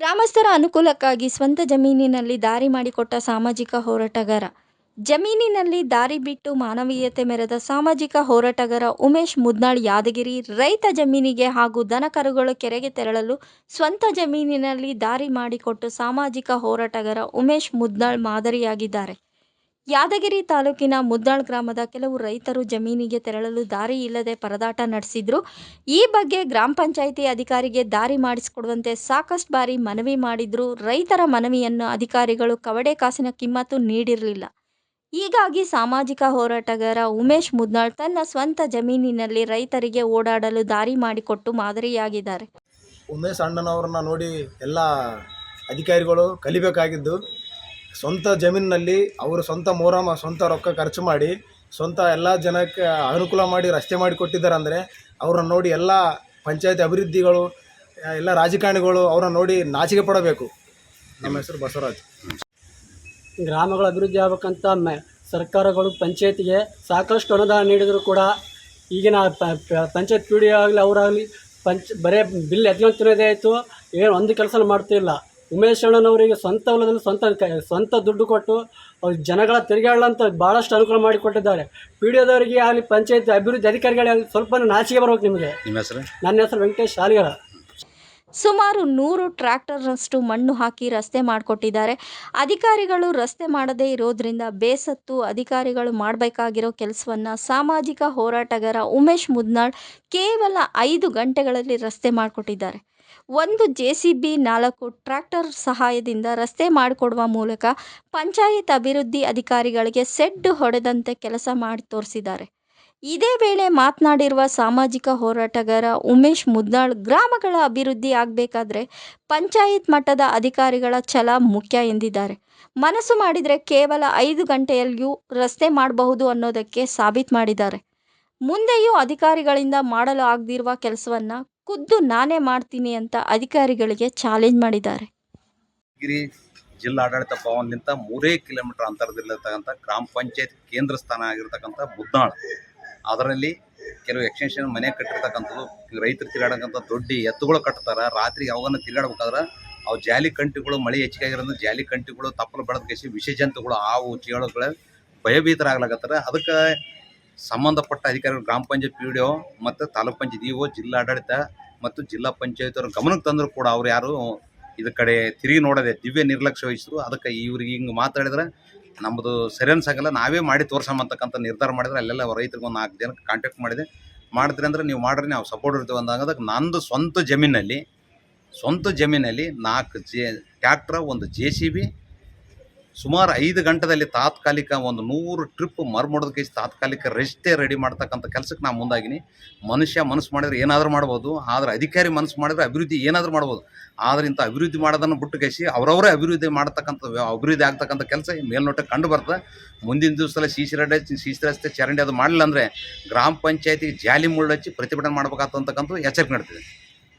ಗ್ರಾಮಸ್ಥರ ಅನುಕೂಲಕ್ಕಾಗಿ ಸ್ವಂತ ಜಮೀನಿನಲ್ಲಿ ದಾರಿ ಮಾಡಿಕೊಟ್ಟ ಸಾಮಾಜಿಕ ಹೋರಾಟಗಾರ. ಜಮೀನಿನಲ್ಲಿ ದಾರಿ ಬಿಟ್ಟು ಮಾನವೀಯತೆ ಮೆರೆದ ಸಾಮಾಜಿಕ ಹೋರಾಟಗಾರ ಉಮೇಶ್ ಮುದ್ನಾಳ್ ಯಾದಗಿರಿ ರೈತ ಜಮೀನಿಗೆ ಹಾಗೂ ದನಕರುಗಳು ಕೆರೆಗೆ ತೆರಳಲು ಸ್ವಂತ ಜಮೀನಿನಲ್ಲಿ ದಾರಿ ಮಾಡಿಕೊಟ್ಟು ಸಾಮಾಜಿಕ ಹೋರಾಟಗಾರ ಉಮೇಶ್ ಮುದ್ನಾಳ್ ಮಾದರಿಯಾಗಿದ್ದಾರೆ. ಯಾದಗಿರಿ ತಾಲೂಕಿನ ಮುದ್ದಾಳ್ ಗ್ರಾಮದ ಕೆಲವು ರೈತರು ಜಮೀನಿಗೆ ತೆರಳಲು ದಾರಿ ಇಲ್ಲದೆ ಪರದಾಟ ನಡೆಸಿದ್ರು. ಈ ಬಗ್ಗೆ ಗ್ರಾಮ ಪಂಚಾಯಿತಿ ಅಧಿಕಾರಿಗೆ ದಾರಿ ಮಾಡಿಸಿಕೊಡುವಂತೆ ಸಾಕಷ್ಟು ಬಾರಿ ಮನವಿ ಮಾಡಿದ್ರು. ರೈತರ ಮನವಿಯನ್ನು ಅಧಿಕಾರಿಗಳು ಕವಡೆ ಕಾಸಿನ ಕಿಮ್ಮತ್ತು ನೀಡಿರಲಿಲ್ಲ. ಹೀಗಾಗಿ ಸಾಮಾಜಿಕ ಹೋರಾಟಗಾರ ಉಮೇಶ್ ಮುದ್ನಾಳ್ ತನ್ನ ಸ್ವಂತ ಜಮೀನಿನಲ್ಲಿ ರೈತರಿಗೆ ಓಡಾಡಲು ದಾರಿ ಮಾಡಿಕೊಟ್ಟು ಮಾದರಿಯಾಗಿದ್ದಾರೆ. ಉಮೇಶ್ ಅಣ್ಣನವ್ರನ್ನ ನೋಡಿ ಎಲ್ಲ ಅಧಿಕಾರಿಗಳು ಕಲಿಬೇಕಾಗಿದ್ದು. ಸ್ವಂತ ಜಮೀನಿನಲ್ಲಿ ಅವರು ಸ್ವಂತ ಮೋರಾಮ ಸ್ವಂತ ರೊಕ್ಕ ಖರ್ಚು ಮಾಡಿ, ಸ್ವಂತ ಎಲ್ಲ ಜನಕ್ಕೆ ಅನುಕೂಲ ಮಾಡಿ ರಸ್ತೆ ಮಾಡಿ ಕೊಟ್ಟಿದ್ದಾರೆ ಅಂದರೆ ಅವ್ರನ್ನ ನೋಡಿ ಎಲ್ಲ ಪಂಚಾಯತ್ ಅಭಿವೃದ್ಧಿಗಳು, ಎಲ್ಲ ರಾಜಕಾರಣಿಗಳು ಅವ್ರನ್ನ ನೋಡಿ ನಾಚಿಕೆ ಪಡಬೇಕು. ನಮ್ಮ ಹೆಸರು ಬಸವರಾಜ್. ಗ್ರಾಮಗಳ ಅಭಿವೃದ್ಧಿ ಆಗ್ಬೇಕಂತ ಮ, ಸರ್ಕಾರಗಳು ಪಂಚಾಯತಿಗೆ ಸಾಕಷ್ಟು ಅನುದಾನ ನೀಡಿದರೂ ಕೂಡ ಈಗಿನ ಪಂಚಾಯತ್ ಪಿ ಡಿ ಆಗಲಿ ಅವರಾಗಲಿ ಪಂಚ, ಬರೇ ಬಿಲ್ ಎದ್ಕೊಂತಿರೋದೇ ಆಯಿತು, ಏನು ಒಂದು ಕೆಲಸ ಮಾಡ್ತಿಲ್ಲ. ಉಮೇಶ್ ಅಣ್ಣನವರಿಗೆ ಸ್ವಂತ ಹೊಲದಲ್ಲಿ ಸ್ವಂತ ಸ್ವಂತ ದುಡ್ಡು ಕೊಟ್ಟು ಅವ್ರ ಜನಗಳ ತಿರುಗಾಡಲ್ಲ ಅಂತ ಭಾಳಷ್ಟು ಅನುಕೂಲ ಮಾಡಿಕೊಟ್ಟಿದ್ದಾರೆ ಪಿ ಡಿ ಒದವರಿಗೆ ಆಗಲಿ ಪಂಚಾಯತ್ ಅಭಿವೃದ್ಧಿ ಅಧಿಕಾರಿಗಳಾಗಲಿ ಸ್ವಲ್ಪ ನಾಚಿಕೆ ಬರಬೇಕು ನಿಮಗೆ. ನಿಮ್ಮ ಹೆಸರು? ನನ್ನ ಹೆಸರು ವೆಂಕಟೇಶ್ ಶಾಲಿಗಳ ಸುಮಾರು ನೂರು ಟ್ರ್ಯಾಕ್ಟರ್ನಷ್ಟು ಮಣ್ಣು ಹಾಕಿ ರಸ್ತೆ ಮಾಡಿಕೊಟ್ಟಿದ್ದಾರೆ. ಅಧಿಕಾರಿಗಳು ರಸ್ತೆ ಮಾಡದೇ ಇರೋದ್ರಿಂದ ಬೇಸತ್ತು ಅಧಿಕಾರಿಗಳು ಮಾಡಬೇಕಾಗಿರೋ ಕೆಲಸವನ್ನು ಸಾಮಾಜಿಕ ಹೋರಾಟಗಾರ ಉಮೇಶ್ ಮುದ್ನಾಳ್ ಕೇವಲ ಐದು ಗಂಟೆಗಳಲ್ಲಿ ರಸ್ತೆ ಮಾಡಿಕೊಟ್ಟಿದ್ದಾರೆ. ಒಂದು ಜೆ ಸಿ ಬಿ ನಾಲ್ಕು ಟ್ರ್ಯಾಕ್ಟರ್ ಸಹಾಯದಿಂದ ರಸ್ತೆ ಮಾಡಿಕೊಡುವ ಮೂಲಕ ಪಂಚಾಯತ್ ಅಭಿವೃದ್ಧಿ ಅಧಿಕಾರಿಗಳಿಗೆ ಸೆಡ್ಡು ಹೊಡೆದಂತೆ ಕೆಲಸ ಮಾಡಿ ತೋರಿಸಿದ್ದಾರೆ. ಇದೇ ವೇಳೆ ಮಾತನಾಡಿರುವ ಸಾಮಾಜಿಕ ಹೋರಾಟಗಾರ ಉಮೇಶ್ ಮುದ್ನಾಳ್ ಗ್ರಾಮಗಳ ಅಭಿವೃದ್ಧಿ ಆಗಬೇಕಾದ್ರೆ ಪಂಚಾಯತ್ ಮಟ್ಟದ ಅಧಿಕಾರಿಗಳ ಛಲ ಮುಖ್ಯ ಎಂದಿದ್ದಾರೆ. ಮನಸ್ಸು ಮಾಡಿದರೆ ಕೇವಲ ಐದು ಗಂಟೆಯಲ್ಲಿಯೂ ರಸ್ತೆ ಮಾಡಬಹುದು ಅನ್ನೋದಕ್ಕೆ ಸಾಬೀತು ಮಾಡಿದ್ದಾರೆ. ಮುಂದೆಯೂ ಅಧಿಕಾರಿಗಳಿಂದ ಮಾಡಲು ಆಗದಿರುವ ಕೆಲಸವನ್ನು ಖುದ್ದು ನಾನೇ ಮಾಡ್ತೀನಿ ಅಂತ ಅಧಿಕಾರಿಗಳಿಗೆ ಚಾಲೆಂಜ್ ಮಾಡಿದ್ದಾರೆ. ಗಿರಿ ಜಿಲ್ಲಾಡಳಿತ ಭವನದಿಂದ ಮೂರೇ ಕಿಲೋಮೀಟರ್ ಅಂತರದಲ್ಲಿರ್ತಕ್ಕಂಥ ಗ್ರಾಮ ಪಂಚಾಯತ್ ಕೇಂದ್ರ ಸ್ಥಾನ ಆಗಿರ್ತಕ್ಕಂಥ ಮುದ್ನಾಳ್ ಅದರಲ್ಲಿ ಕೆಲವು ಎಕ್ಸ್ಟೆನ್ಷನ್ ಮನೆ ಕಟ್ಟಿರ್ತಕ್ಕಂಥದ್ದು, ರೈತರು ತಿರುಗಾಡಕ್ಕಂಥ ದೊಡ್ಡ ಎತ್ತುಗಳು ಕಟ್ತಾರೆ. ರಾತ್ರಿ ಯಾವಾಗ ತಿರುಗಾಡ್ಬೇಕಾದ್ರೆ ಅವು ಜಾಲಿ ಕಂಟಿಗಳು, ಮಳೆ ಹೆಚ್ಚಿಗೆ ಆಗಿರೋದ್ರಿಂದ ಜಾಲಿ ಕಂಟಿಗಳು, ತಪ್ಪಲು ಬೆಳೆದ ವಿಷ ಜಂತುಗಳು ಹಾವು, ಚೇಳುಗಳು, ಭಯಭೀತರಾಗ್ಲಾಕತ್ತಾರೆ. ಅದಕ್ಕೆ ಸಂಬಂಧಪಟ್ಟ ಅಧಿಕಾರಿಗಳು, ಗ್ರಾಮ ಪಂಚಾಯತ್ ಪಿ ಡಿ ಒ ಮತ್ತು ತಾಲೂಕು ಪಂಚಾಯತ್ ಇ ಒ, ಜಿಲ್ಲಾಡಳಿತ ಮತ್ತು ಜಿಲ್ಲಾ ಪಂಚಾಯತ್ ಗಮನಕ್ಕೆ ತಂದರೂ ಕೂಡ ಅವ್ರು ಯಾರು ಇದ್ರ ಕಡೆ ತಿರುಗಿ ನೋಡದೆ ದಿವ್ಯ ನಿರ್ಲಕ್ಷ್ಯ ವಹಿಸಿದ್ರು ಅದಕ್ಕೆ ಇವ್ರಿಗೆ ಹಿಂಗೆ ಮಾತಾಡಿದ್ರೆ ನಮ್ಮದು ಸರಿ ಅನ್ಸಂಗಿಲ್ಲ. ನಾವೇ ಮಾಡಿ ತೋರ್ಸಂಬಂತಕ್ಕಂಥ ನಿರ್ಧಾರ ಮಾಡಿದ್ರೆ ಅಲ್ಲೆಲ್ಲ ರೈತರಿಗೆ ಒಂದು ನಾಲ್ಕು ಜನಕ್ಕೆ ಕಾಂಟ್ಯಾಕ್ಟ್ ಮಾಡಿದೆ. ಮಾಡಿದ್ರೆ ಅಂದ್ರೆ ನೀವು ಮಾಡ್ರಿ, ನಾವು ಸಪೋರ್ಟ್ ಇರ್ತೀವಿ ಅಂದಾಗ ಅದಕ್ಕೆ ನಂದು ಸ್ವಂತ ಜಮೀನಲ್ಲಿ ಸ್ವಂತ ಜಮೀನಲ್ಲಿ ನಾಲ್ಕು ಜೆ ಟ್ಯಾಕ್ಟ್ರ ಒಂದು ಜೆ ಸಿ ಬಿ ಸುಮಾರು ಐದು ಗಂಟೆದಲ್ಲಿ ತಾತ್ಕಾಲಿಕ ಒಂದು ನೂರು ಟ್ರಿಪ್ ಮರ್ಮೊಡದ ತಾತ್ಕಾಲಿಕ ರೆಸ್ಟೇ ರೆಡಿ ಮಾಡ್ತಕ್ಕಂಥ ಕೆಲಸಕ್ಕೆ ನಾನು ಮುಂದಾಗಿನಿ. ಮನುಷ್ಯ ಮನಸ್ಸು ಮಾಡಿದ್ರೆ ಏನಾದರೂ ಮಾಡ್ಬೋದು, ಆದರೆ ಅಧಿಕಾರಿ ಮನಸ್ಸು ಮಾಡಿದ್ರೆ ಅಭಿವೃದ್ಧಿ ಏನಾದರೂ ಮಾಡ್ಬೋದು. ಆದರೆ ಇಂಥ ಅಭಿವೃದ್ಧಿ ಮಾಡೋದನ್ನು ಬಿಟ್ಟು ಕೈಸಿ ಅವರವರೇ ಅಭಿವೃದ್ಧಿ ಮಾಡ್ತಕ್ಕಂಥ ಅಭಿವೃದ್ಧಿ ಆಗ್ತಕ್ಕಂಥ ಕೆಲಸ ಮೇಲ್ನೋಟಕ್ಕೆ ಕಂಡು ಬರ್ತದೆ. ಮುಂದಿನ ದಿವಸದಲ್ಲಿ CC road road C C ರಸ್ತೆ ಚರಂಡಿ ಅದು ಮಾಡಲಿಲ್ಲ ಅಂದರೆ ಗ್ರಾಮ ಪಂಚಾಯತಿಗೆ ಜಾಲಿ ಮುಳ್ಳು ಹಚ್ಚಿ ಪ್ರತಿಭಟನೆ ಮಾಡ್ಬೇಕಾಗ್ತಕ್ಕಂಥ ಎಚ್ಚರಿಕೆ ನೀಡ್ತಿದೆ.